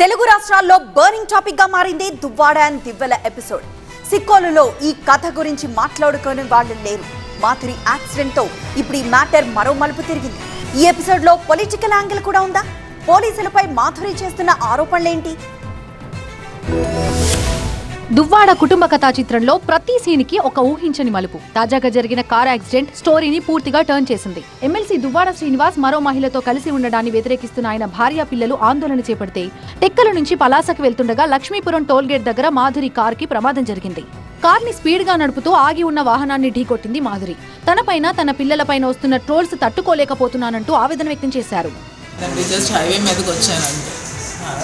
తెలుగు రాష్ట్రాల్లో బర్నింగ్ టాపిక్గా మారింది దువ్వాడ అండ్ దివ్వెల ఎపిసోడ్ సిక్కోలులో ఈ కథ గురించి మాట్లాడుకునే వాళ్ళు లేరు. మాధురి యాక్సిడెంట్తో ఇప్పుడు ఈ మ్యాటర్ మరో మలుపు తిరిగింది. ఈ ఎపిసోడ్లో పొలిటికల్ యాంగిల్ కూడా ఉందా? పోలీసులపై మాధురి చేస్తున్న ఆరోపణలేంటి? దువ్వాడ కుటుంబ కథా చిత్రంలో ప్రతి సీన్కి ఒక ఊహించని మలుపు. తాజాగా జరిగిన కార్ యాక్సిడెంట్ స్టోరీని పూర్తిగా టర్న్ చేసింది. ఎమ్మెల్సీ దువ్వాడ శ్రీనివాస్ మరో మహిళతో కలిసి ఉండడాన్ని వ్యతిరేకిస్తున్న ఆయన భార్య పిల్లలు ఆందోళన చేపడితే టెక్కల నుంచి పలాసకు వెళ్తుండగా లక్ష్మీపురం టోల్గేట్ దగ్గర మాధురి కార్కి ప్రమాదం జరిగింది. కార్ని స్పీడ్గా స్పీడ్గా నడుపుతూ ఆగి ఉన్న వాహనాన్ని ఢీకొట్టింది మాధురి. తనపైన తన పిల్లలపైన వస్తున్న ట్రోల్స్ తట్టుకోలేకపోతున్నానంటూ ఆవేదన వ్యక్తం చేశారు. జస్ట్ హైవే మీదకి వచ్చాను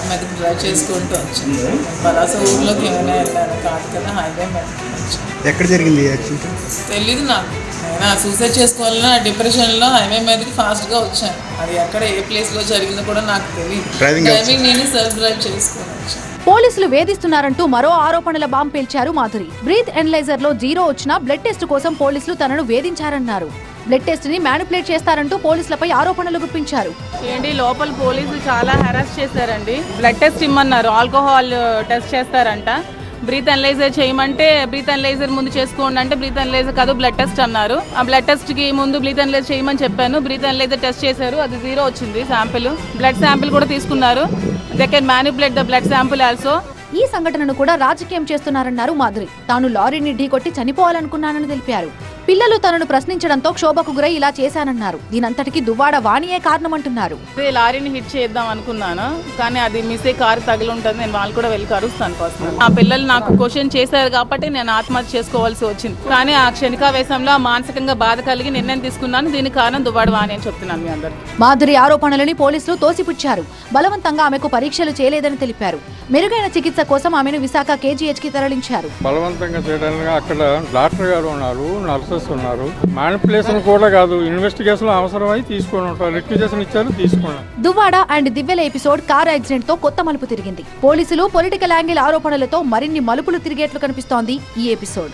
మీదకి డ్రైవ్ చేసుకుంటూ వచ్చాను. పలాస ఊర్లోకి ఏమైనా వెళ్ళాను కాదు కదా హైవే మీదకి ఎక్కడ జరిగింది యాక్సిడెంట్? తెలీదు నాకు. నేను సూసైడ్ చేసుకోవాలన్నా డిప్రెషన్లో హైవే మీదకి ఫాస్ట్గా వచ్చాను. అది ఎక్కడ ఏ ప్లేస్లో జరిగిందో కూడా నాకు తెలియదు డ్రైవింగ్ నేను సెల్ఫ్ డ్రైవ్ చేసుకొని వచ్చాను. పోలీసులు వేధిస్తున్నారంటూ మరో ఆరోపణల బాంబు పేల్చారు మాధురి. బ్రీత్ ఎనలైజర్లో జీరో వచ్చినా బ్లడ్ టెస్ట్ కోసం పోలీసులు తనను వేధించారన్నారు. బ్లడ్ టెస్ట్ని మ్యానిపులేట్ చేస్తారంటూ పోలీసులపై ఆరోపణలు గుప్పించారు. ఏంటి లోపల పోలీసులు చాలా హెరాస్ చేశారండి. బ్లడ్ టెస్ట్ ఇమ్మన్నారు ఆల్కహాల్ టెస్ట్ చేస్తారంట. బ్రీత్ అనలైజర్ చేయమంటే బ్రీత్ అనలైజర్ ముందు చేసుకోండి అంటే బ్రీత్ అనలైజర్ కాదు బ్లడ్ టెస్ట్ అన్నారు. ఆ బ్లడ్ టెస్ట్కి ముందు బ్రీత్ అనలైజర్ చేయమని చెప్పాను. బ్రీత్ అనలైజర్ టెస్ట్ చేశారు అది జీరో వచ్చింది శాంపిల్. బ్లడ్ శాంపిల్ కూడా తీసుకున్నారు. They can manipulate the blood sample also ఈ సంఘటనను కూడా రాజకీయం చేస్తున్నారన్నారు మాధురి. తాను లారీని ఢీకొట్టి చనిపోవాలనుకున్నానని తెలిపారు. పిల్లలు తనను ప్రశ్నించడంతో క్షోభకు గురై ఇలా చేశానన్నారు. దీనంతటికి దువ్వాడ వాణియే కారణమంటున్నారు. అదే లారీని హిట్ చేద్దాం అనుకున్నాను కానీ అది మిస్ అయ్యి కారు తగిలి ఉంటుంది నేను వాళ్ళు కూడా వెళ్ళి కరుస్తాను పర్సనల్ ఆ పిల్లలు నాకు క్వశ్చన్ చేశారు కాబట్టి నేను ఆత్మహత్య చేసుకోవాల్సి వచ్చింది. కానీ ఆ క్షణికావేశంలో ఆ మానసికంగా బాధ కలిగి నిర్ణయం తీసుకున్నాను దీనికి కారణం దువ్వాడ వాణి అని చెప్తున్నాను మీ అందరికి. మాధురి ఆరోపణలని పోలీసులు తోసిపుచ్చారు. బలవంతంగా ఆమెకు పరీక్షలు చేయలేదని తెలిపారు. మెరుగైన చికిత్స కోసం ఆమెను విశాఖ కేజీహెచ్కి తరలించారు. బలవంతంగా చేయడానికి అక్కడ డాక్టర్ గారు ఉన్నారు నర్సెస్ ఉన్నారు మ్యానిపులేషన్ కూడా కాదు. ఇన్వెస్టిగేషన్ అవసరమై తీసుకొని ఉంటారు. ఇచ్చారు తీసుకున్నాం Duvvada and Divvela episode car యాక్సిడెంట్తో కొత్త మలుపు తిరిగింది. పోలీసులు పొలిటికల్ యాంగిల్ ఆరోపణలతో మరిన్ని మలుపులు తిరిగేట్లు కనిపిస్తోంది ఈ ఎపిసోడ్.